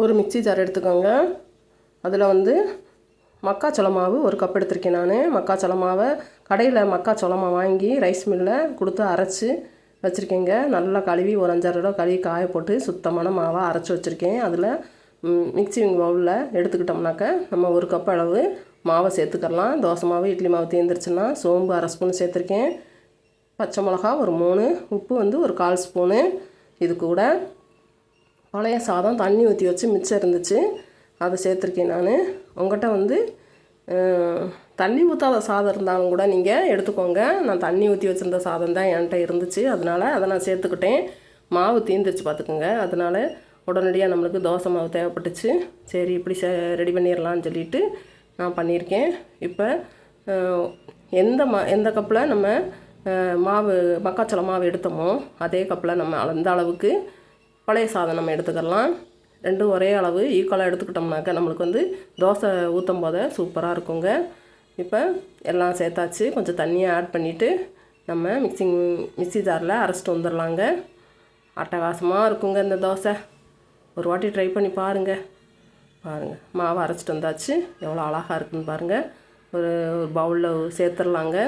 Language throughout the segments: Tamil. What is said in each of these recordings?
ஒரு மிக்ஸி ஜார் எடுத்துக்கோங்க. அதில் வந்து மக்காச்சோள மாவு ஒரு கப் எடுத்திருக்கேன் நான். மக்காச்சோள மாவை கடையில் மக்காச்சோள மாவு வாங்கி ரைஸ் மில்லில் கொடுத்து அரைச்சி வச்சுருக்கேங்க. நல்லா கழுவி ஒரு அஞ்சாறு தடவை கழுவி காய போட்டு சுத்தமான மாவாக அரைச்சி வச்சுருக்கேன். அதில் மிக்சிங் பவுலில் எடுத்துக்கிட்டோம்னாக்க நம்ம ஒரு கப் அளவு மாவை சேர்த்துக்கலாம் தோசை மாவு இட்லி மாவு தேர்ந்துருச்சுன்னா சோம்பு அரை ஸ்பூன் சேர்த்துருக்கேன். பச்சை மிளகா ஒரு மூணு உப்பு வந்து ஒரு கால் ஸ்பூனு. இது கூட பழைய சாதம் தண்ணி ஊற்றி வச்சு மிச்சம் இருந்துச்சு. அதை சேர்த்துருக்கேன் நான். உங்கள்கிட்ட வந்து தண்ணி ஊற்றாத சாதம் இருந்தாலும் கூட நீங்கள் எடுத்துக்கோங்க. நான் தண்ணி ஊற்றி வச்சுருந்த சாதம் தான் என்கிட்ட இருந்துச்சு. அதனால் அதை நான் சேர்த்துக்கிட்டேன். மாவு தீந்துருச்சு பார்த்துக்குங்க. அதனால் உடனடியாக நம்மளுக்கு தோசை மாவு தேவைப்பட்டுச்சு. சரி இப்படி சே ரெடி பண்ணிடலான்னு சொல்லிட்டு நான் பண்ணியிருக்கேன். இப்போ எந்த மா எந்த கப்பில் நம்ம மாவு மக்காச்சோள மாவு எடுத்தோமோ அதே கப்பில் நம்ம அந்த அளவுக்கு பழைய சாதம் நம்ம எடுத்துக்கலாம். ரெண்டும் ஒரே அளவு ஈக்குவலாக எடுத்துக்கிட்டோம்னாக்க நம்மளுக்கு வந்து தோசை ஊற்றும் போத சூப்பராக இருக்குங்க. இப்போ எல்லாம் சேர்த்தாச்சு. கொஞ்சம் தண்ணியை ஆட் பண்ணிவிட்டு நம்ம மிக்சிங் மிக்சி ஜாரில் அரைச்சிட்டு வந்துடலாங்க அட்டகாசமாக இருக்குங்க இந்த தோசை. ஒரு வாட்டி ட்ரை பண்ணி பாருங்கள் பாருங்கள் மாவை அரைச்சிட்டு வந்தாச்சு. எவ்வளோ அழகாக இருக்குன்னு பாருங்கள் ஒரு ஒரு பவுலில் சேர்த்துடலாங்க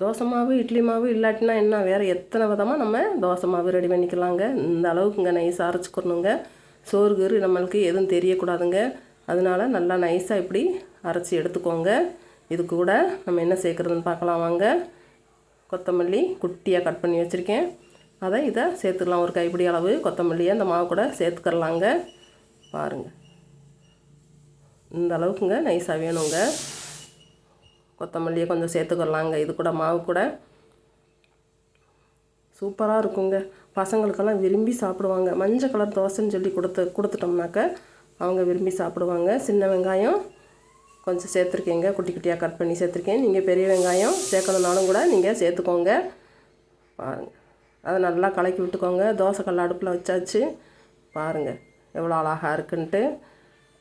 தோசை மாவு இட்லி மாவு இல்லாட்டினா என்ன? வேறு எத்தனை விதமாக நம்ம தோசை மாவு ரெடி பண்ணிக்கலாங்க. இந்த அளவுக்குங்க நைஸாக அரைச்சிக்கணுங்க. சோறு கீறு நம்மளுக்கு எதுவும் தெரியக்கூடாதுங்க. அதனால நல்லா நைஸாக இப்படி அரைச்சி எடுத்துக்கோங்க. இது கூட நம்ம என்ன சேர்க்குறதுன்னு பார்க்கலாம் வாங்க. கொத்தமல்லி குட்டியாக கட் பண்ணி வச்சுருக்கேன். அதை இதை சேர்த்துக்கலாம். ஒரு கைப்பிடி அளவு கொத்தமல்லியை அந்த மாவு கூட சேர்த்துக்கலாங்க. பாருங்கள் இந்த அளவுக்குங்க நைஸாக வேணுங்க. கொத்தமல்லியை கொஞ்சம் சேர்த்துக்கலாங்க. இது கூட மாவு கூட. சூப்பராக இருக்குங்க. பசங்களுக்கெல்லாம் விரும்பி சாப்பிடுவாங்க. மஞ்சள் கலர் தோசைன்னு சொல்லி கொடுத்து கொடுத்துட்டோம்னாக்க அவங்க விரும்பி சாப்பிடுவாங்க. சின்ன வெங்காயம் கொஞ்சம் சேர்த்துருக்கீங்க. குட்டி குட்டியாக கட் பண்ணி சேர்த்துருக்கேன். நீங்கள் பெரிய வெங்காயம் சேர்க்கணுன்னாலும் கூட நீங்கள் சேர்த்துக்கோங்க. பாருங்கள் அதை நல்லா கலக்கி விட்டுக்கோங்க. தோசை கல் அடுப்பில் வச்சாச்சு. பாருங்கள் எவ்வளோ அழகாக இருக்குன்ட்டு.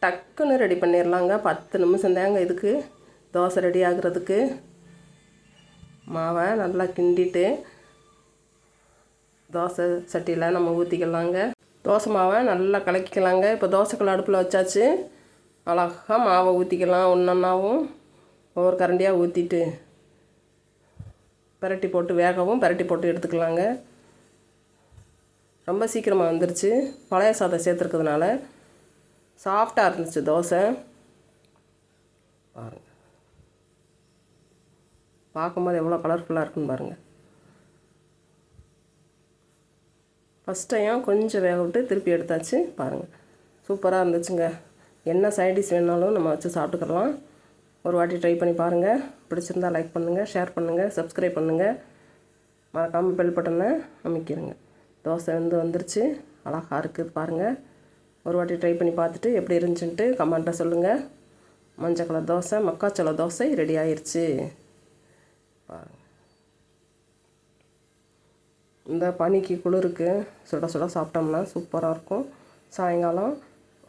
டக்குன்னு ரெடி பண்ணிடலாங்க பத்து நிமிஷம் தாங்க இதுக்கு. தோசை ரெடி ஆகுறதுக்கு மாவை நல்லா கிண்டிட்டு தோசை சட்டியில் நம்ம ஊற்றிக்கலாங்க தோசை மாவை நல்லா கலக்கிக்கலாங்க. இப்போ தோசைக்கல் அடுப்பில் வச்சாச்சு. அழகாக மாவை ஊற்றிக்கலாம் ஒன்றொன்னாவும் ஒவ்வொரு கரண்டியாக ஊற்றிட்டு பிரட்டி போட்டு வேகவும் பிரட்டி போட்டு எடுத்துக்கலாங்க. ரொம்ப சீக்கிரமாக வந்துருச்சு. பழைய சாதம் சேர்த்துருக்கிறதுனால சாஃப்டாக இருந்துச்சு தோசை. பாருங்கள் பார்க்கும்போது எவ்வளோ கலர்ஃபுல்லாக இருக்குன்னு பாருங்கள் ஃபஸ்ட் டைம் கொஞ்சம் வேக விட்டு திருப்பி எடுத்தாச்சு பாருங்கள் சூப்பராக இருந்துச்சுங்க. என்ன சைடிஷ் வேணாலும் நம்ம வச்சு சாப்பிட்டுக்கலாம். ஒரு வாட்டி ட்ரை பண்ணி பாருங்கள் பிடிச்சிருந்தா லைக் பண்ணுங்கள் ஷேர் பண்ணுங்கள் சப்ஸ்கிரைப் பண்ணுங்கள் மறக்காமல் பெல் பட்டனை அமைக்கிறங்க தோசை வந்து வந்துருச்சு. அழகாக இருக்குது பாருங்கள் ஒரு வாட்டி ட்ரை பண்ணி பார்த்துட்டு எப்படி இருந்துச்சுன்ட்டு கமெண்ட்டை சொல்லுங்கள் மஞ்சள் கலர் தோசை மக்காச்சோள தோசை ரெடி ஆயிடுச்சு பாருங்கள் இந்த பனிக்கு குளிருக்கு சுட சுட சாப்பிட்டோம்னா சூப்பராக இருக்கும். சாயங்காலம்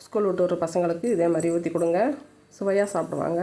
ஸ்கூல் விட்டு வர பசங்களுக்கு இதே மாதிரி ஊற்றி கொடுங்க. சுவையாக சாப்பிடுவாங்க.